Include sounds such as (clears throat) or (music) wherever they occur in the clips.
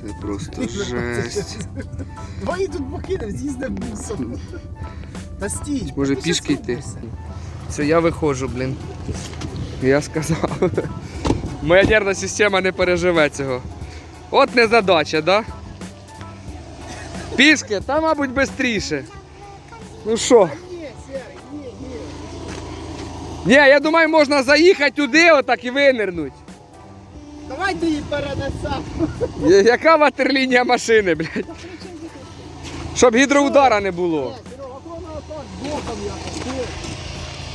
Це просто жесть. (laughs) Давай тут покинемо, з'їздимо бусом. Та стій. Може пішки йти? Це я виходжу, блін. Я сказав. Моя нервна система не переживе цього. От незадача, да? Пішки, та, мабуть, швидше. Ну що? Ні, ні, ні. Ні, я думаю, можна заїхати туди отак і винирнуть. Давай ти її перенесемо. Яка ватерлінія машини, блядь? Щоб гідроудара не було. Ти.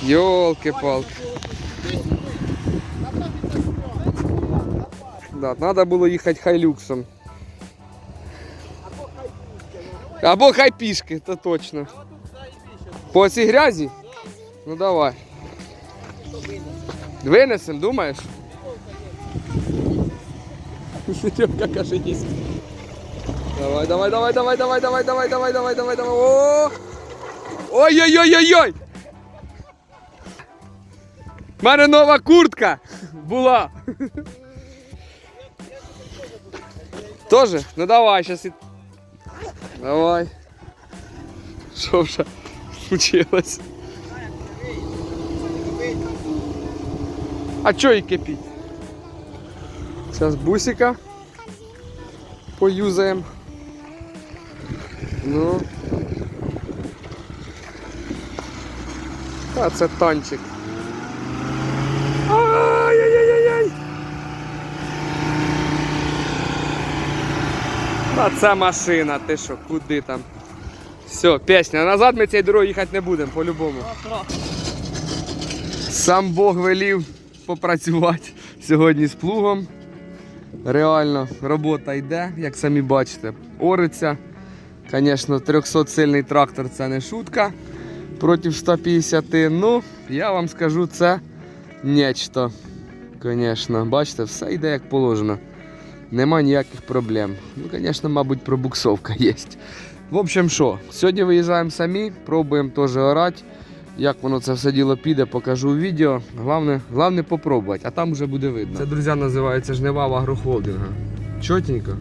Йолки-палки. Справа. Да, треба було їхати хайлюксом. Або хай пішки. Або хай пішки, то точно. По цій грязі? Ну давай. Винесем, думаєш? Сережка каже, є. Давай, давай, давай, давай, давай, давай, давай, давай, давай, давай, давай. О! Ой-ой-ой-ой-ой! У мене нова куртка була. Тоже? Ну давай, сейчас. Давай. Що вже случилось? А чо і кипіть? Зараз бусика поюзаємо. Ну. А це танчик. Ай-яй-яй-яй! А це машина, ти що, куди там? Все, пісня. Назад ми цією дорогою їхати не будемо, по-любому. Сам Бог велів попрацювати сьогодні з плугом. Реально, робота йде, як самі бачите, ориться. Звісно, 300 сильний трактор це не шутка проти 150. Ну, я вам скажу, це нечто. Звісно, бачите, все йде як положено. Нема ніяких проблем. Ну, звісно, мабуть, пробуксовка (laughs) є. В общем, що, сьогодні виїжджаємо самі, пробуємо теж орати. Як воно це все діло піде, покажу у відео. Головне, головне попробувати, а там вже буде видно. Це, друзі, називається жнива в агрохолдинга. Чотенько?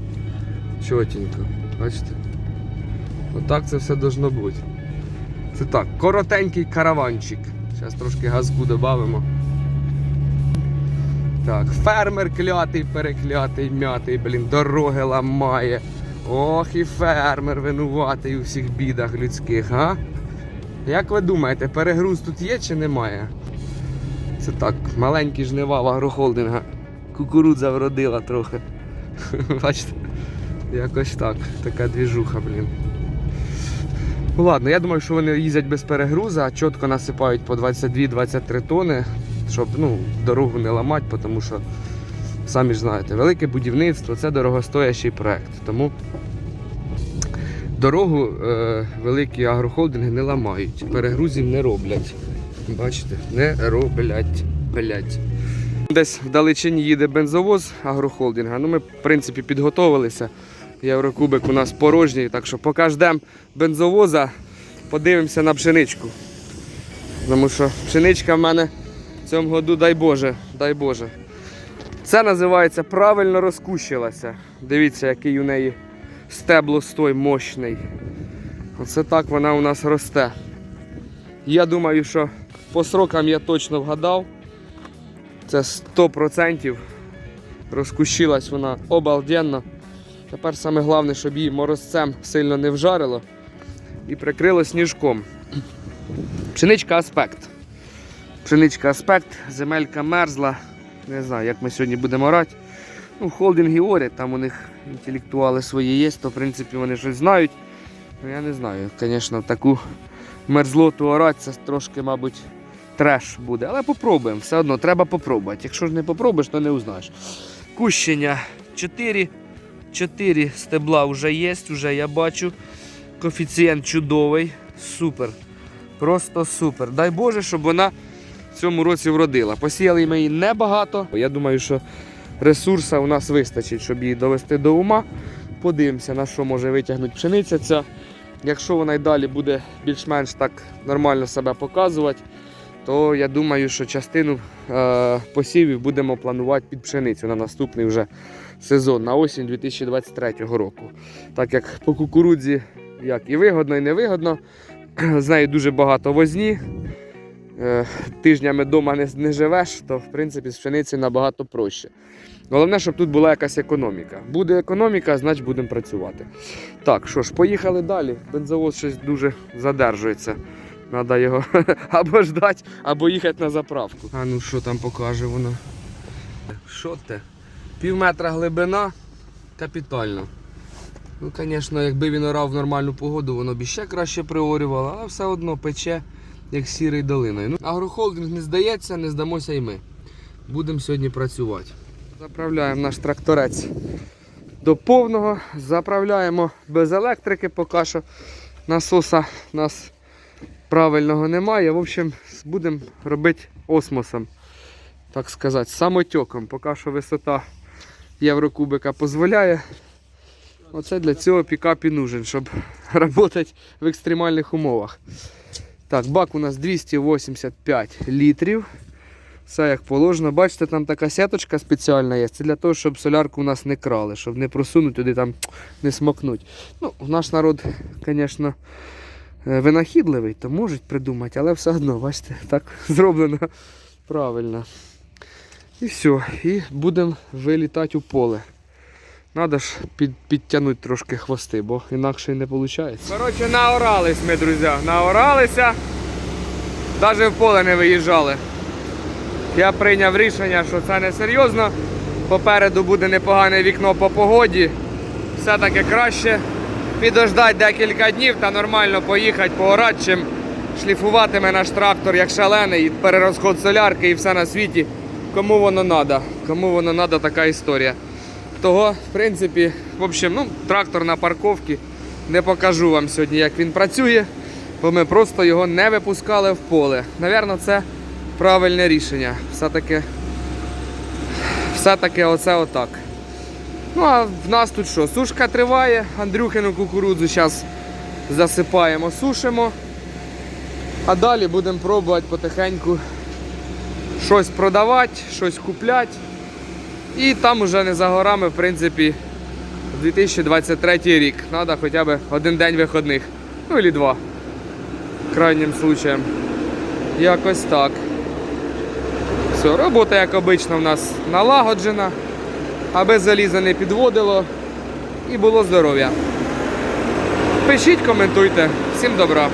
Чотенько. Бачите? Отак це все должно бути. Це так, коротенький караванчик. Зараз трошки газку додамо. Так, фермер клятий, переклятий, м'ятий, блін, дороги ламає. Ох, і фермер винуватий у всіх бідах людських, а? Як ви думаєте, перегруз тут є чи немає? Це так, маленькі жнива в агрохолдинга. Кукурудза вродила трохи. (laughs) Бачите? Якось так. Така двіжуха, блін. Ну ладно, я думаю, що вони їздять без перегруза, чітко насипають по 22-23 тони, щоб ну, дорогу не ламати, тому що, самі ж знаєте, велике будівництво це дорогостоящий проект. Тому дорогу е, великі агрохолдинги не ламають, перегрузів не роблять. Бачите, не роблять. Блять. Десь вдалечині їде бензовоз агрохолдинга. Ну, ми, в принципі, підготовилися. Єврокубик у нас порожній, так що поки ждемо бензовоза, подивимося на пшеничку. Тому що пшеничка в мене в цьому году, дай Боже, дай Боже. Це називається правильно розкущилася. Дивіться, який у неї стеблостой мощний. Оце так вона у нас росте. Я думаю, що по срокам я точно вгадав. Це 100% розкущилась вона обалденно. Тепер саме головне, щоб її морозцем сильно не вжарило і прикрило сніжком. Пшеничка аспект. Пшеничка аспект, земелька мерзла. Не знаю, як ми сьогодні будемо орати. Ну, холдинги орять, там у них інтелектуали свої є, то в принципі вони щось знають. Ну я не знаю, звісно, таку мерзлоту орати, це трошки, мабуть, треш буде. Але попробуємо, все одно треба попробувати. Якщо ж не попробуєш, то не узнаєш. Кущення 4. 4 стебла вже є, вже я бачу. Коефіцієнт чудовий. Супер. Просто супер. Дай Боже, щоб вона в цьому році вродила. Посіяли ми її небагато. Я думаю, що ресурсу у нас вистачить, щоб її довести до ума. Подивимося, на що може витягнути пшениця ця. Якщо вона й далі буде більш-менш так нормально себе показувати, то я думаю, що частину е, посівів будемо планувати під пшеницю на наступний вже сезон, на осінь 2023 року. Так як по кукурудзі як і вигодно, і невигодно. (clears throat) З нею дуже багато возні. Е, тижнями вдома не, не живеш, то в принципі з пшениці набагато проще. Головне, щоб тут була якась економіка. Буде економіка, значить будемо працювати. Так, що ж, поїхали далі. Бензовоз щось дуже задержується. Треба його (laughs) або ждати, або їхати на заправку. А ну що там покаже воно? Що те? Пів метра глибина. Капітально. Ну, звісно, якби він орав в нормальну погоду, воно б іще краще приорювало, але все одно пече, як сірий долиною. Ну, агрохолдинг не здається, не здамося і ми. Будемо сьогодні працювати. Заправляємо наш тракторець до повного. Заправляємо без електрики, поки що насоса у нас правильного немає. В общем, будемо робити осмосом, так сказати, самотьоком. Поки що висота єврокубика дозволяє. Оце для цього пікап і нужен, щоб (laughs) працювати в екстремальних умовах. Так, бак у нас 285 літрів. Все як положено. Бачите, там така сеточка спеціальна є. Це для того, щоб солярку у нас не крали, щоб не просунути туди там не смокнуть. Ну, наш народ, звісно, е, винахідливий, то можуть придумати, але все одно, бачите, так (laughs) зроблено правильно. І все. І будемо вилітати у поле. Надо ж під, підтягнути трошки хвости, бо інакше і не виходить. Коротше, наорались ми, друзі. Наоралися. Навіть в поле не виїжджали. Я прийняв рішення, що це не серйозно. Попереду буде непогане вікно по погоді. Все-таки краще підождати декілька днів та нормально поїхати поорати, чим шліфуватиме наш трактор як шалений, перерозход солярки і все на світі. Кому воно треба? Кому воно треба, така історія. Того, в принципі, в общем, ну, трактор на парковці. Не покажу вам сьогодні, як він працює, бо ми просто його не випускали в поле. Навірно, це правильне рішення. Все-таки, все-таки оце отак. Ну, а в нас тут що? Сушка триває, Андрюхину кукурудзу зараз засипаємо, сушимо. А далі будемо пробувати потихеньку щось продавати, щось купляти. І там уже не за горами, в принципі, 2023 рік. Треба хоча б один день виходних. Ну і два. Крайнім случаєм. Якось так. Все, робота, як обично, в нас налагоджена, аби залізо не підводило і було здоров'я. Пишіть, коментуйте. Всім добра.